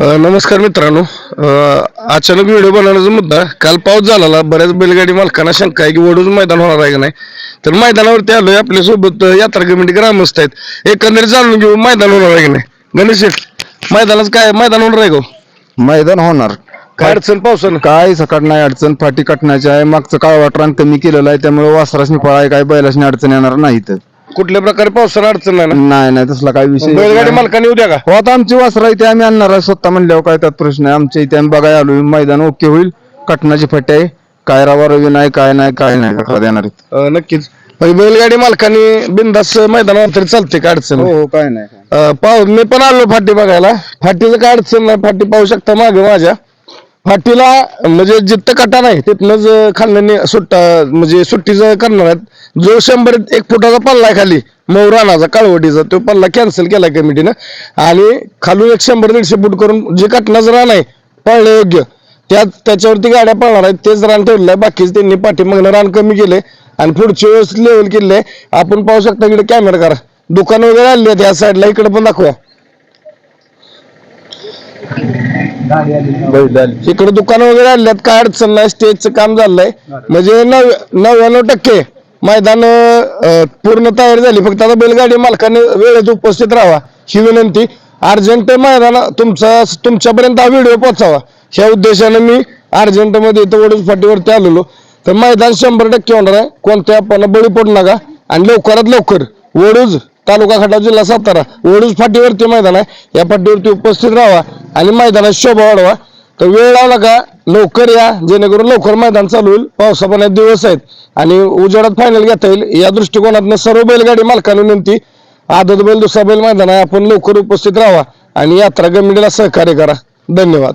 नमस्कार मित्रांनो. अचानक व्हिडिओ बनवण्याचा मुद्दा काल पाऊस झालेला बऱ्याच बैलगाडी मालकांना शंका आहे की वडूज मैदान होणार आहे का नाही. तर मैदानावरती आलोय आपल्यासोबत यात्रा कमिटी ग्रामस्थ आहेत. एकंदरीत जाणून घेऊ मैदान होणार आहे का नाही. गणेश मैदानाचं काय मैदान होणार आहे का हो? मैदान होणार. काय अडचण पावसानं? काय सकाळ नाही अडचण फाटी कटण्याची आहे. मागचं काळवाट रान कमी केलेलं आहे त्यामुळे वासरासनी पळाय काय बैलासनी अडचण येणार नाही इथं. कुठल्या प्रकारे पावसानं अडचण नाही ना? नाही नाही तसला काय विषय बैलगाडी नाही. मालकांनी उद्या का? हो आता आमची वासरा इथे आम्ही आणणार आहे स्वतः म्हणल्यावर काय त्यात प्रश्न आहे. आमच्या इथे आम्ही बघायला आलोय मैदान ओके होईल. कटण्याची फाटी आहे. काय रावा रवी नाही काय नाही काय नाही. का देणार. अ, नक्कीच. म्हणजे बैलगाडी मालकांनी बिंदास मैदानावर तरी चालते काय अडचण नाही. हो हो काय नाही अ, पाहू मी पण आलो फाटी बघायला. फाटीचं काय अडचण नाही फाटी पाहू शकता मागे माझ्या. फाटीला म्हणजे जिथं कटा नाही तिथनंच खाल्ल्याने सुट्टा म्हणजे सुट्टीचं करणार आहेत. जो शंभर एक फुटाचा पल्ला आहे खाली मऊ काळवटीचा तो पल्ला कॅन्सल केला कमिटीनं. आणि खालून एक शंभर दीडशे फूट करून जे कटनाचं रान आहे पळणं योग्य. त्या त्याच्यावरती गाड्या पळणार आहेत तेच रान ठेवलं आहे. बाकीच त्यांनी पाठीमागनं रान कमी केले. आणि पुढची व्यवस्थित लेवल केले आहे. आपण पाहू शकता इकडे कॅमेरा करा दुकान वगैरे आले आहेत या साईडला इकडे पण दाखवा. बैल आली. इकडे दुकान वगैरे आणल्यात. काय अडचण नाही. स्टेजचं काम झालंय. म्हणजे नव नव्याण्णव टक्के मैदान पूर्ण तयारी झाली. फक्त आता बैलगाडी मालकाने वेळेत उपस्थित राहावा. ही विनंती. अर्जंट मैदान तुमचा तुमच्यापर्यंत हा व्हिडिओ पोहोचावा. ह्या उद्देशाने मी अर्जंटमध्ये इथं वडूज फाटीवरती आलेलो. तर मैदान शंभर टक्के होणार आहे. कोणत्या आपण बळी पडू नका. आणि लवकरात लवकर वडूज तालुका खटाव जिल्हा सातारा वडूज फाटीवरती मैदान आहे. या फाटीवरती उपस्थित राहावा. आणि मैदानात शोभा वाढवा. तर वेळ लावला का? लवकर या जेणेकरून लवकर मैदान चालू होईल. पावसापाण्यात दिवस आहेत. आणि उजेडात फायनल घेता येईल. या दृष्टिकोनातनं सर्व बैलगाडी मालकांना विनंती आदत बैल दुसरा बैल मैदान आहे आपण लवकर उपस्थित राहा आणि यात्रा कमिटीला सहकार्य करा. धन्यवाद.